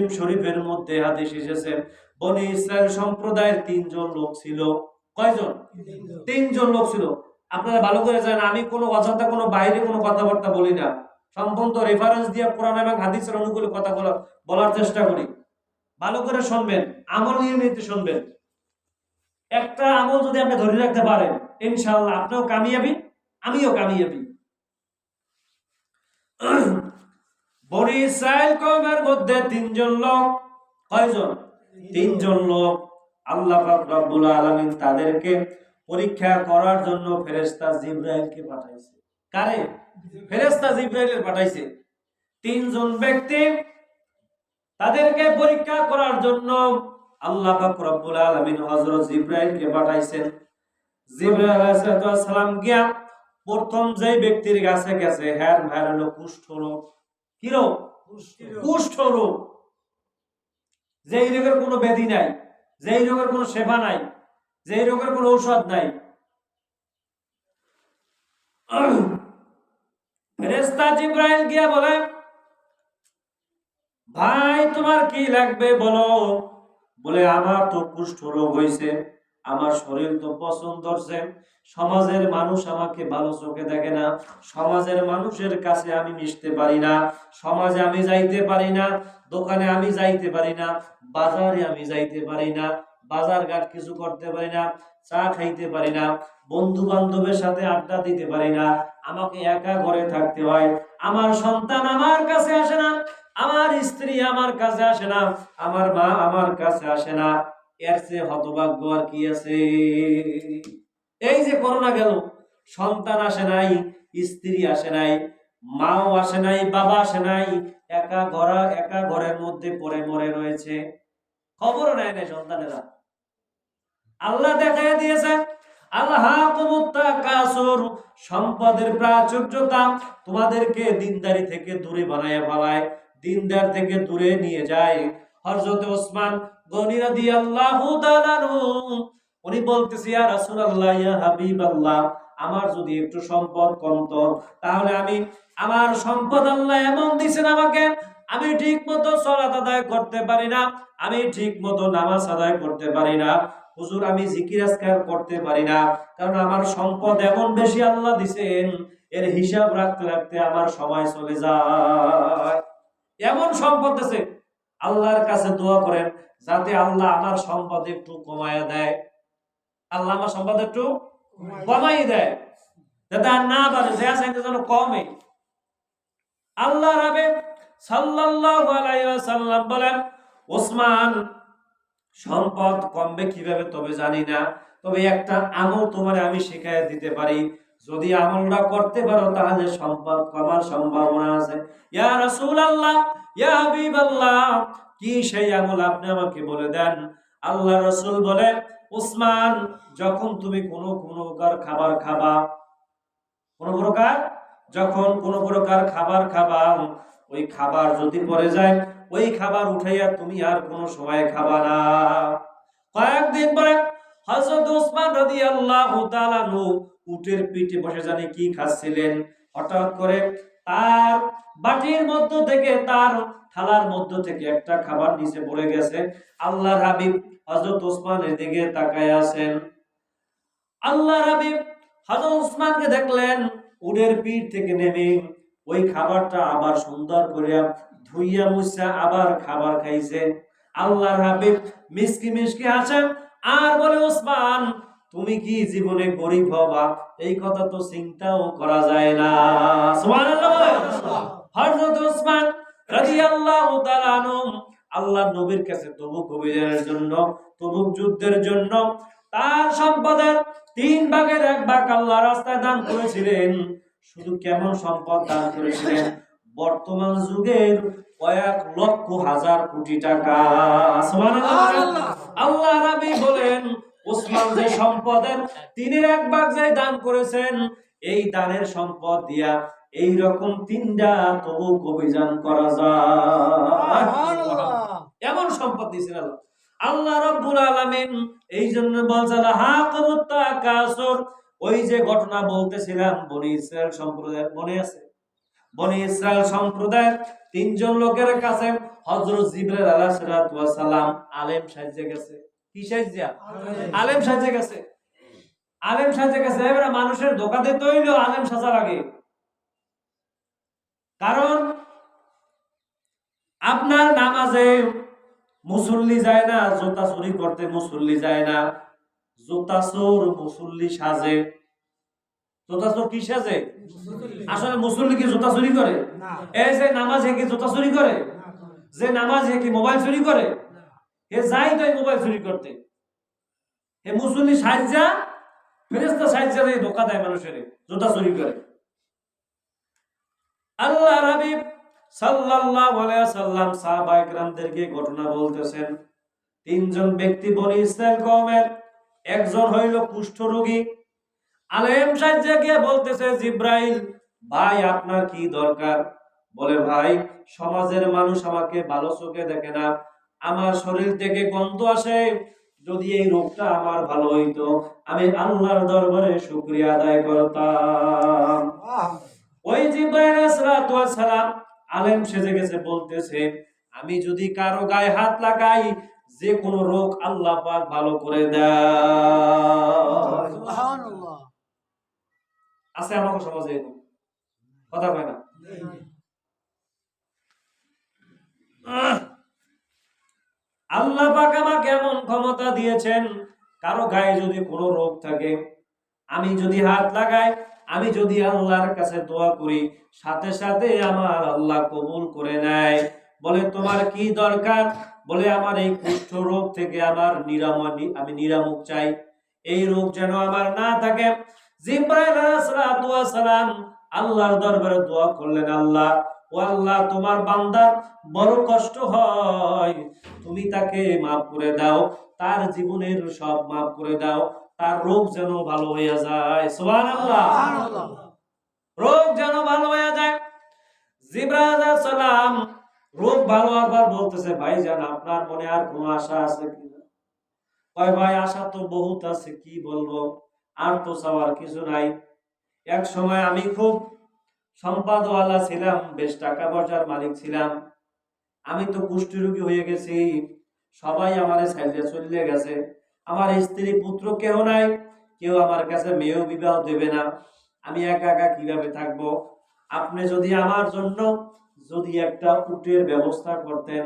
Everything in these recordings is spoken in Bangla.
মুসলিম শরীফের মধ্যে হাদিস এসেছে বনি ইসরায়েল সম্প্রদায়ের তিনজন লোক ছিল। কয়জন? তিনজন। লোক ছিল। আপনারা ভালো করে জানেন আমি কোনো অযথা কোনো বাইরে কোনো কথাবার্তা বলি না। সম্পূর্ণ রেফারেন্স দিয়ে কোরআন এবং হাদিসের অনুকূলে কথা বলা- বলার চেষ্টা করি। ভালো করে শুনবেন আমল নিয়মিত শুনবেন। একটা আমল যদি আপনি ধরে রাখতে পারেন ইনশাআল্লাহ আপনিও কামিয়াবি আমিও কামিয়াবি। বনি ইসরায়েল মধ্যে তিনজন লোক। কয়জন? তিনজন লোক। আল্লাহ রব্বুল তাদেরকে পরীক্ষা করার জন্য ফেরেশতা জিব্রাইলকে পাঠাইছে। কারে? ফেরেশতা জিব্রাইলের পাঠাইছে। তিনজন ব্যক্তি তাদেরকে পরীক্ষা করার জন্য আল্লাহ রব্বুল আলামিন হযরত জিব্রাইলকে পাঠাইছেন। জিব্রাইল সালাম গিয়া প্রথম যে ব্যক্তির কাছে গেছে হ্যাঁ হ্যাঁ হলো কুষ্ঠ রোগ। কি রোগ কুষ্ঠ রোগ যেই রোগের কোনো ব্যাধি নাই যেই রোগের কোনো সেবা নাই যেই রোগের কোনো ঔষধ নাই। জিব্রাইল গিয়া বলে ভাই তোমার কি লাগবে বলো? বলে আমার তো কুষ্ঠ রোগ হয়েছে আমার শরীর তো পছন্দ ধরছে সমাজের মানুষ আমাকে ভালো চোখে দেখে না। সমাজের মানুষের কাছে আমি মিশতে পারি না। সমাজে আমি যাইতে পারি না, দোকানে আমি যাইতে পারি না, বাজারে আমি যাইতে পারি না বাজার ঘাট কিছু করতে পারি না, চা খাইতে পারি না বন্ধু বান্ধবের সাথে আড্ডা দিতে পারি না। আমাকে একা ঘরে থাকতে হয়। আমার সন্তান আমার কাছে আসে না, আমার স্ত্রী আমার কাছে আসে না, আমার মা আমার কাছে আসে না। এর চেয়ে হতভাগ্য আর কি আছে? এই যে করোনা গেল, সন্তান আসে নাই, স্ত্রী আসে নাই, মাও আসে নাই, বাবা আসে নাই, একা ঘরা, একা ঘরের মধ্যে পড়ে মরে রয়েছে। খবর নেয় না সন্তানেরা। আল্লাহ দেখাই দিয়েছে, আল্লাহ উনি বলতেছে, ইয়া রাসূলুল্লাহ, ইয়া হাবিবাল্লাহ, আমার যদি একটু সম্পদ কমতো তাহলে আমি আমার সম্পদ আল্লাহ এমন দিছেন আমাকে, আমি ঠিক মতো সলাত আদায় করতে পারি না, আমি ঠিক মতো নামাজ আদায় করতে পারি না, হুজুর, আমি জিকির আজকার করতে পারি না, কারণ আমার সম্পদ এমন বেশি আল্লাহ দিছেন, এর হিসাব রাখতে রাখতে আমার সময় চলে যায়। এমন সম্পদ আছে আল্লাহর কাছে দোয়া করেন, যাতে আল্লাহ আমার সম্পদ একটু কমায়া দেয়। আল্লাহ আমার সম্পদ একটু কমাই দেয়। যাতে আর না পারে যে আছে যেন কমে। আল্লাহ রাবে ওয়াসাল্লাম বলেন, ওসমান, সম্পদ কমবে কীভাবে তবে জানি না। তবে একটা আমল তোমার আমি শিখাই দিতে পারি। যদি আমলটা করতে পারো, তাহলে সম্পদ কমার সম্ভাবনা আছে। ইয়া রাসূলুল্লাহ, ইয়া হাবিবাল্লাহ, কি সেই আমল আপনি আমাকে বলে দেন? আল্লাহ রাসূল বলে উসমান যখন তুমি কোনো কোনো প্রকার খাবার খাবা, কোন প্রকার? যখন কোন প্রকার খাবার খাবা, ওই খাবার যদি পড়ে যায়, ওই খাবার উঠাইয়া তুমি আর কোনো সময় খাবা না। কয়েকদিন পরে হযরত ওসমান রাদিয়াল্লাহু তাআলা নু উটের পিঠে বসে জানি কি খাচ্ছিলেন। হঠাৎ করে তার বাটির মধ্য থেকে, তার থালার মধ্য থেকে একটা খাবার নিচে পড়ে গেছে। আল্লাহর হাবিব হযরত ওসমানের দিকে তাকায় আছেন। আল্লাহর হাবিব হযরত ওসমানকে দেখলেন, উটের পিঠ থেকে নেমে ওই খাবারটা আবার সুন্দর করে ধুইয়া মুছা আবার খাবার খাইছে। আল্লাহর হাবিব মিসকি মিসকি হাসেন, আর বলে, ওসমান তুমি কি জীবনে গরিব হবা? এই কথা তো চিন্তাও করা যায় না। হযরত ওসমান রাদিয়াল্লাহু তাআলা আনহু নবীর কাছে তবুক অভিযানের জন্য তবুক যুদ্ধের জন্য তার সম্পদের তিন ভাগের এক ভাগ আল্লাহ রাস্তায় দান করেছিলেন। শুধু কেমন সম্পদ দান করেছিলেন? বর্তমান যুগের কয়েক লক্ষ হাজার কোটি টাকা। আল্লাহ রাবি বলেন ওসমান যে সম্পদের তিনের এক ভাগ যে দান করেছেন এই দানের সম্পদ দিয়া এই রকম তিনটা তবু অভিযান করা যায়। এমন সম্পদ দিয়েছেন আল্লাহ। আল্লাহ রব্বুল আলামিন এই জন্য বলছেন হাকামুত্তা কাসর ওই যে ঘটনা বলতেছিলাম বনি ইসরায়েল সম্প্রদায়ের মনে আছে বনি ইসরায়েল সম্প্রদায়ের তিনজন লোকের কাছে হযরত জিবরাইল আলাইহিস সালাম আলেম সাজে গেছে। কি সাজা আলেম। সাজে গেছে। আলেম সাজে গেছে। এবারে মানুষের ধোকা দিতে হইল আলেম সাজার আগে। কারণ আপনার নামাজে মুসল্লি যায় না জুতা চুরি করতে মুসল্লি যায় না। জুতা চোর মুসল্লি সাজে। জুতা চোর কি সাজে? আসলে মুসল্লি কি জুতা চুরি করে? এই যে নামাজ কি জুতা চুরি করে। যে নামাজ কি মোবাইল চুরি করে? হে যাই মোবাইল চুরি করতে। হে সাজ্জা ফেরেস্তা সাজ্জা দিয়ে ধোকা দেয় মানুষের চুরি করে। আল্লাহ সাল্লাল্লাহু আলাইহি সাল্লাম সাহাবা ঘটনা বলতেছেন, তিনজন ব্যক্তি বনি ইসরায়েল কওমের, একজন হইল কুষ্ঠ রোগী। আলেম সাজ্জা গিয়ে বলতেছে, জিব্রাইল, ভাই, আপনার কি দরকার? বলে, ভাই, সমাজের মানুষ আমাকে ভালো চোখে দেখে না আমার শরীর থেকে গন্ধ আসে। যদি এই রোগটা আমার ভালো হইতো আমি আল্লাহর দরবারে শুকরিয়া আদায় করতাম। ওই জিব্রাইল সালাম আলেম সেজে গেছে বলতেছে আমি যদি কারও গায়ে হাত লাগাই যে কোনো রোগ আল্লাহ পাক ভালো করে দেয় আছে আমাকে সমাজে কথা কয় না! আল্লাহ পাক আমাকে এমন ক্ষমতা দিয়েছেন, কারও গায়ে যদি কোনো রোগ থাকে, আমি যদি হাত লাগাই, আমি যদি আল্লাহর কাছে দোয়া করি, সাথে সাথে আমার আল্লাহ কবুল করে নেয়। বলে, তোমার কি দরকার? বলে, আমার এই কুষ্ঠ রোগ থেকে আমার নিরাময়, আমি নিরামুখ চাই। এই রোগ যেন আমার না থাকে। জিব্রাইল আলাইহিস সালাম আল্লাহর দরবারে দোয়া করলেন আল্লাহ ও আল্লাহ তোমার বান্দার বড় কষ্ট হয়। তুমি তাকে মাফ করে দাও তার জীবনের সব মাফ করে দাও তার রোগ যেন ভালো হয়ে যায়। সুবহানাল্লাহ। সুবহানাল্লাহ। রোগ যেন ভালো হয়ে যায়। আলাইহিস সালাম রোগ ভালো হবার বলতেছে ভাইজান আপনার মনে আর কোনো আশা আছে কিনা কয় ভাই আশা তো বহুত আছে কি বলব? আর তো চাওয়ার কিছু নাই। এক সময় আমি খুব সম্পাদওয়ালা ছিলাম, বেশ টাকা পয়সার মালিক ছিলাম। আমি তো কুষ্ঠ রোগী হয়ে গেছি, সবাই আমার সাইজে চলে গেছে। আমার স্ত্রী পুত্র কেউ নাই, কেউ আমার কাছে মেয়েও বিবাহ দেবে না। আমি একা একা কীভাবে থাকব? আপনি যদি আমার জন্য যদি একটা উটের ব্যবস্থা করতেন।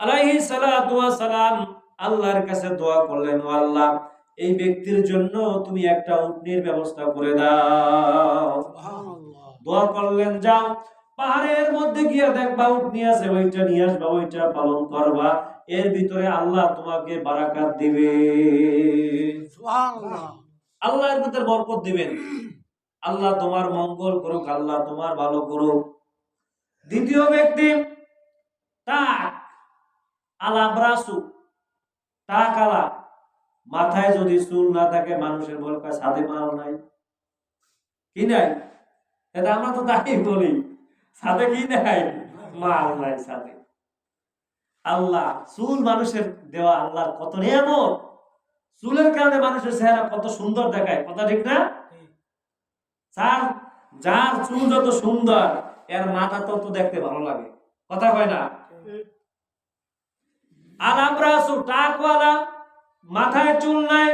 আলাইহিস সালাতু ওয়াস সালাম আল্লাহর কাছে দোয়া করলেন, ও আল্লাহ এই ব্যক্তির জন্য তুমি একটা উটনির ব্যবস্থা করে দাও। দোয়া করলেন যাও পাহাড়ের মধ্যে গিয়ে দেখবা উটনি আছে ওইটা নিয়ে আসবা ওইটা পালন করবা এর ভিতরে আল্লাহ তোমাকে বারাকাত দিবে। আল্লাহর ভিতরে বরকত দিবেন। আল্লাহ তোমার মঙ্গল করুক আল্লাহ তোমার ভালো করুক। দ্বিতীয় ব্যক্তি টাক আলা ব্রাসু টাক আলা। মাথায় যদি চুল না থাকে মানুষের বলকা সাদে মাল নাই। কি নাই? এটা আমরা তো তাই বলি। সাদে কি নাই? মাল নাই সাদে আল্লাহ চুল মানুষের দেওয়া আল্লাহর কত নিয়ামত। চুলের কারণে মানুষের চেহারা কত সুন্দর দেখায় কথা ঠিক না? যার যার চুল যত সুন্দর এর মাথা তত দেখতে ভালো লাগে। কথা কয় না? আর আমরা টাকওয়ালা মাথায় চুল নাই।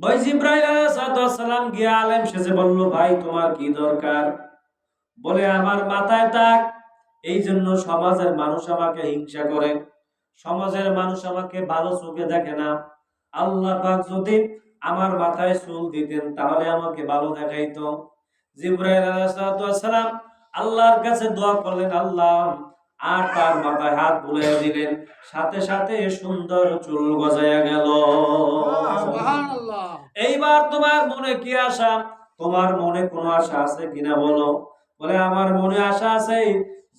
ভাই জিব্রাইল আলাইহিস সালাম গিয়ে আলেম বলল, ভাই, তোমার কি দরকার? বলে, আমার মাথায় এই জন্য সমাজের মানুষ আমাকে হিংসা করে। সমাজের মানুষ আমাকে ভালো চোখে দেখে না। আল্লাহ পাক যদি আমার মাথায় চুল দিতেন, তাহলে আমাকে ভালো দেখাইতো। জিব্রাইল আলাইহিস সালাম আল্লাহর কাছে দোয়া করলেন, আল্লাহ আর তার মাথায় হাত বুলিয়ে দিলেন। সাথে সাথে সুন্দর চুল গজায়া গেল। এইবার তোমার মনে কি আশা? তোমার মনে কোনো আশা আছে কিনা বলো? বলে আমার মনে আশা আছে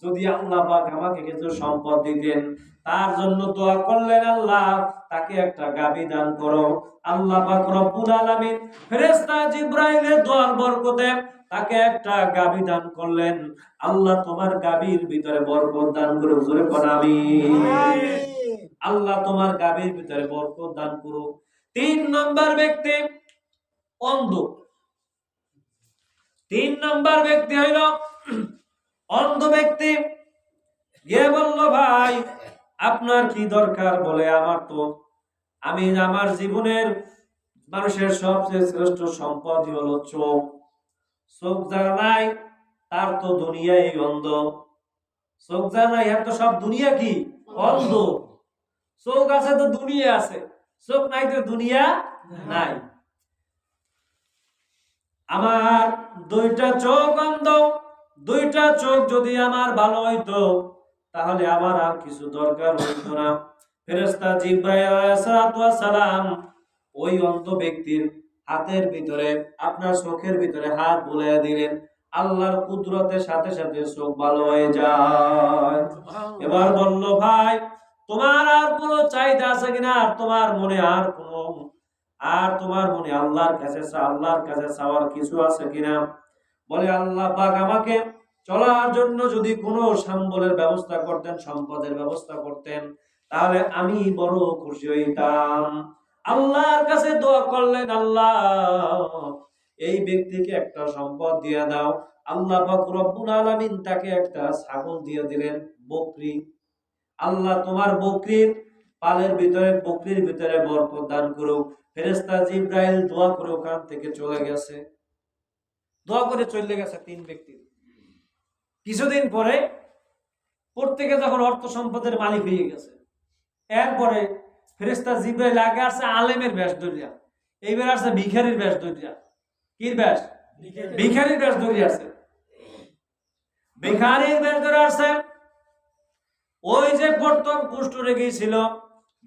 যদি আল্লাহ পাক আমাকে কিছু সম্পদ দিতেন তার জন্য দোয়া করলেন আল্লাহ তাকে একটা গাবি দান করো। আল্লাহ পাক রব্বুল আলামিন ফেরেশতা জিব্রাইলের দোয়ার বরকতে তাকে একটা গাবি দান করলেন। আল্লাহ তোমার গাবির ভিতরে বরকত দান করে জোরে কোন আমি আল্লাহ তোমার গাবির ভিতরে বরকত দান করুক। তিন নম্বর ব্যক্তি অন্ধ। তিন নম্বর ব্যক্তি হইল অন্ধ ব্যক্তি। গিয়ে বলল ভাই আপনার কি দরকার? বলে আমার তো আমি আমার জীবনের মানুষের সবচেয়ে শ্রেষ্ঠ সম্পদ হলো চোখ। চোখ যার নাই, তার তো দুনিয়াই অন্ধ। চোখ যার নাই এর তো সব দুনিয়া কি? অন্ধ। চোখ আছে তো দুনিয়া আছে, চোখ নাই তো দুনিয়া নাই। আমার দুইটা চোখ অন্ধ, দুইটা চোখ যদি আমার ভালো হইতো, তাহলে আমার আর কিছু দরকার হইতো না। ফেরেস্তা জিব্রাইল আলাইহিস সালাম ওই অন্ধ ব্যক্তির হাতের ভিতরে আপনার চোখের ভিতরে হাত বুলাইয়া দিলেন। আল্লাহর কুদরতের সাথে সাথে চোখ ভালো হয়ে যায়। এবার বলল ভাই তোমার আর কোনো চাহিদা আছে কিনা? আর তোমার মনে আর কোনো আর তোমার মনে আল্লাহর কাছে আল্লাহর কাছে চাওয়ার কিছু আছে কিনা? বলে আল্লাহ পাক আমাকে চলার জন্য যদি কোনো সম্বলের ব্যবস্থা করতেন সম্পদের ব্যবস্থা করতেন তাহলে আমি বড় খুশি হইতাম। আল্লাহর কাছে দোয়া করলেন, আল্লাহ, এই ব্যক্তিকে একটা সম্পদ দিয়ে দাও। আল্লাহ রব্বুল তাকে একটা ছাগল দিয়ে দিলেন, বকরি। আল্লাহ তোমার বকরির পালের ভিতরে, বকরির ভিতরে বরকত দান করো ফেরেস্তা জিব্রাইল দোয়া করে ওখান থেকে চলে গেছে। দোয়া করে চলে গেছে তিন ব্যক্তি। কিছুদিন পরে প্রত্যেকে যখন অর্থ সম্পদের মালিক হয়ে গেছে, এরপরে ফেরেস্তা জিব্রাইল আগে আসছে আলেমের ব্যাস দরিয়া এইবার আসছে ভিখারির ব্যাস দরিয়া কির ব্যাস ভিখারির ব্যাস দরিয়া আছে ভিখারির ব্যাস ধরে আসছে। ওই যে প্রথম কুষ্ঠ রেগেছিল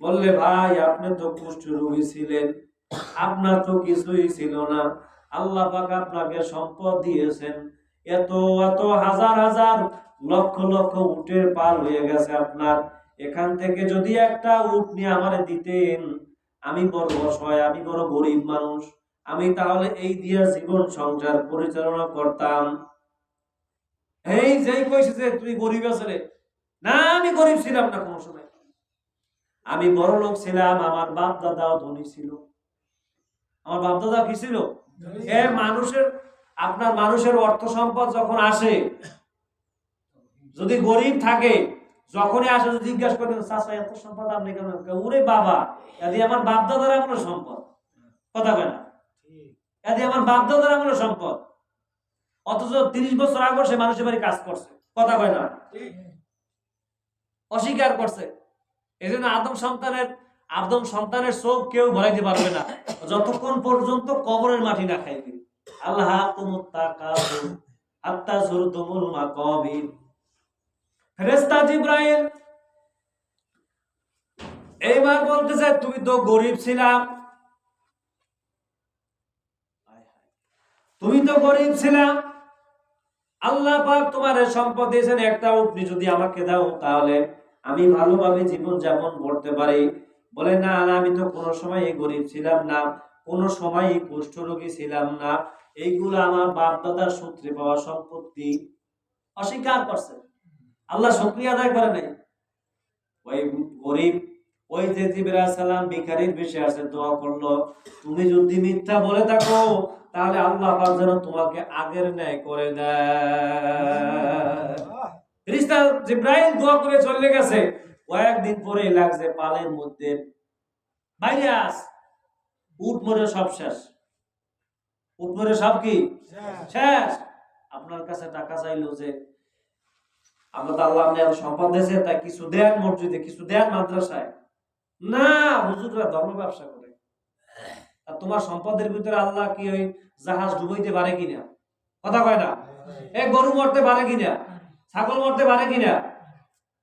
বললে ভাই আপনি তো কুষ্ঠ রোগী ছিলেন। আপনার তো কিছুই ছিল না। আল্লাহ পাক আপনাকে সম্পদ দিয়েছেন। এত এত হাজার হাজার লক্ষ লক্ষ উটের পাল হয়ে গেছে আপনার। এখান থেকে যদি একটা উট নিয়ে আমারে দিতেন আমি বড় অসহায় আমি বড় গরিব মানুষ আমি তাহলে এই দিয়া জীবন সংসার পরিচালনা করতাম। এই যেই কইছে যে তুই গরিব আছে না আমি গরিব ছিলাম না কোনো সময়। আমি বড় লোক ছিলাম আমার বাপ দাদাও ধনী ছিল। আমার বাপ দাদা কি ছিল? এ মানুষের আপনার মানুষের অর্থ সম্পদ যখন আসে যদি গরিব থাকে যখনই আসে জিজ্ঞাসা করেন চাচা এত সম্পদ আপনি কেন ওরে বাবা এদি আমার বাপ দাদার আমলো সম্পদ। কথা কেনা এদি আমার বাপ দাদার আমলো সম্পদ। অথচ তিরিশ বছর আগে সে মানুষের বাড়ি কাজ করছে। কথা কয় না? অস্বীকার করছে। এই জন্য আদম সন্তানের আদম সন্তানের চোখ কেউ ভরাইতে পারবে না। যতক্ষণ পর্যন্ত কবরের মাটি না খাইবে। আল্লাহ কুমুত্তাকাবুর হাত্তা যুরতুমুল মাকাবির। ফেরেশতা জিব্রাইল। এইবার বলতেছে তুমি তো গরিব ছিলাম তুমি তো গরিব ছিলাম আল্লাহ পাক তোমার সম্পদ দিয়েছেন একটা উঠনি যদি আমাকে দাও তাহলে আমি ভালোভাবে জীবন যাপন করতে পারি। বলে না না, আমি তো কোনো সময় গরিব ছিলাম না কোনো সময় কুষ্ঠরোগী ছিলাম না। এইগুলো আমার বাপ দাদার সূত্রে পাওয়া সম্পত্তি অস্বীকার করছে। আল্লাহ শুক্রিয়া আদায় করে নাই। ওই গরিব ওই যে জিবরা সালাম ভিখারির বেশে আছে দোয়া করল তুমি যদি মিথ্যা বলে থাকো তাহলে আল্লাহ পাক যেন তোমাকে আগের ন্যায় করে দেয়। জিব্রাইল দোয়া করে চলে গেছে। কয়েকদিন পরে লাগছে পালের মধ্যে বাইরে আস। উট মরে সব শেষ। উট মরে সব কি? শেষ। আপনার কাছে টাকা চাইলো যে তো আল্লাহ আপনি এত সম্পদ দিয়েছে তাই কিছু দেন মসজিদে, কিছু দেন মাদ্রাসায়। না, হুজুররা ধর্ম ব্যবসা করে। আর তোমার সম্পদের ভিতরে আল্লাহ কি ওই জাহাজ ডুবাইতে পারে কিনা? কথা কয় না? এ গরু মরতে পারে কিনা? ছাগল মরতে পারে কিনা?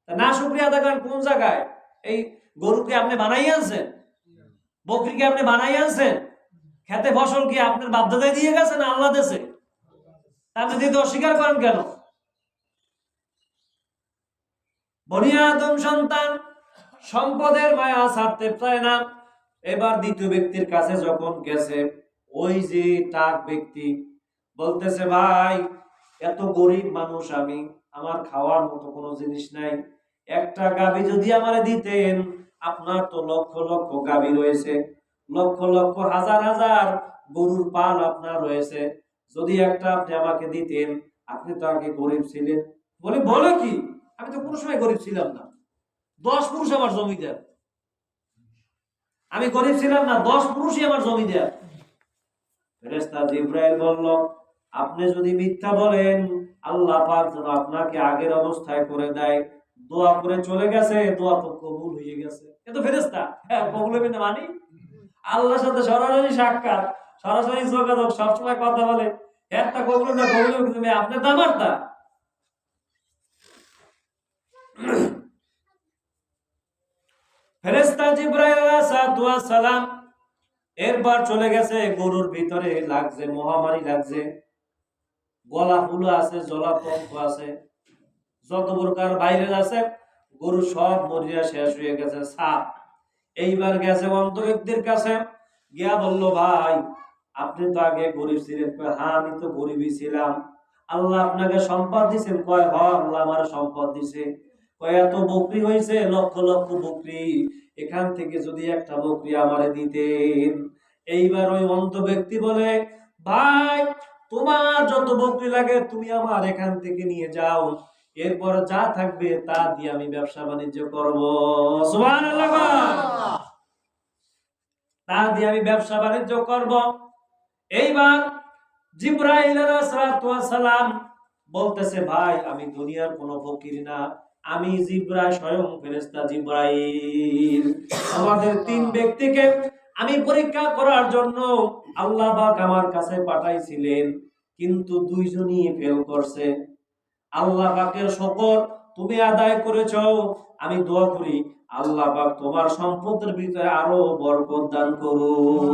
না, শুক্রিয়া আদা করেন কোন জায়গায়? এই গরুকে আপনি বানাই আনছেন? বকরিকে আপনি বানাই আনছেন? খেতে ফসল কি আপনার বাধ্যতায় দিয়ে গেছেন আল্লাহ দেশে তাহলে দিতে অস্বীকার করেন কেন? বনিয়া আদম সন্তান, সম্পদের মায়া ছাড়তে পারে না। এবার দ্বিতীয় ব্যক্তির কাছে যখন গেছে, ওই যে টাক ব্যক্তি বলতেছে, ভাই, এত গরিব মানুষ আমি, আমার খাওয়ার মতো কোনো জিনিস নাই। একটা গাবি যদি আমারে দিতেন, আপনার তো লক্ষ লক্ষ গাবি রয়েছে। লক্ষ লক্ষ হাজার হাজার গরুর পাল আপনার রয়েছে। যদি একটা আপনি আমাকে দিতেন, আপনি তো আগে গরিব ছিলেন। বলে বলে কি? আমি তো কোনো সময় গরিব ছিলাম না। দশ পুরুষ আমার জমিদার আমি গরিব ছিলাম না, দশ পুরুষই আমার জমিদার বলল, আপনি যদি মিথ্যা বলেন, আল্লাহ পাক যেন আপনাকে আগের অবস্থায় করে দেয়। দোয়া করে চলে গেছে, দোয়া তো কবুল হয়ে গেছে। এ তো ফেরেস্তা হ্যাঁ কবুল হবে না মানি? আল্লাহর সাথে সরাসরি সাক্ষাৎ, সরাসরি যোগাযোগ, সবসময় কথা বলে। একটা কবুল না কবুল কিন্তু আপনি তা। ফেরেস্তা সালাম এরপর চলে গেছে গরুর ভিতরে, লাগছে মহামারী লাগছে, গলা ফুলো আছে জলাতঙ্ক আছে, যত প্রকার বাইরে আছে, গরু সব মরিয়া শেষ হয়ে গেছে, সাপ। এইবার গেছে অন্ত ব্যক্তির কাছে, গিয়া বলল, ভাই, আপনি তো আগে গরিব ছিলেন হ্যাঁ আমি তো গরিবই ছিলাম। আল্লাহ আপনাকে সম্পদ দিছেন কয় হ আল্লাহ আমার সম্পদ দিছে এত বকরি হয়েছে? লক্ষ লক্ষ বকরি। এখান থেকে যদি একটা বকরি আমারে দিতেন। এইবার ওই অন্ত ব্যক্তি বলে, ভাই, তোমার যত বকরি লাগে তুমি আমার এখান থেকে নিয়ে যাও। এরপর যা থাকবে তা দিয়ে আমি ব্যবসা বাণিজ্য করব। তা দিয়ে আমি ব্যবসা বাণিজ্য করব। এইবার বলতেছে, ভাই, আমি দুনিয়ার কোনো ফকির না। আমি জিব্রাইল, স্বয়ং ফেরেশতা জিব্রাইল। আমাদের তিন ব্যক্তিকে আমি পরীক্ষা করার জন্য আল্লাহ পাক আমার কাছে পাঠাইছিলেন, কিন্তু দুইজনই ফেল করছে। আল্লাহ পাকের শকর তুমি আদায় করেছ, আমি দোয়া করি, আল্লাহ পাক তোমার সম্পদের ভিতরে আরও বরকত দান করুন।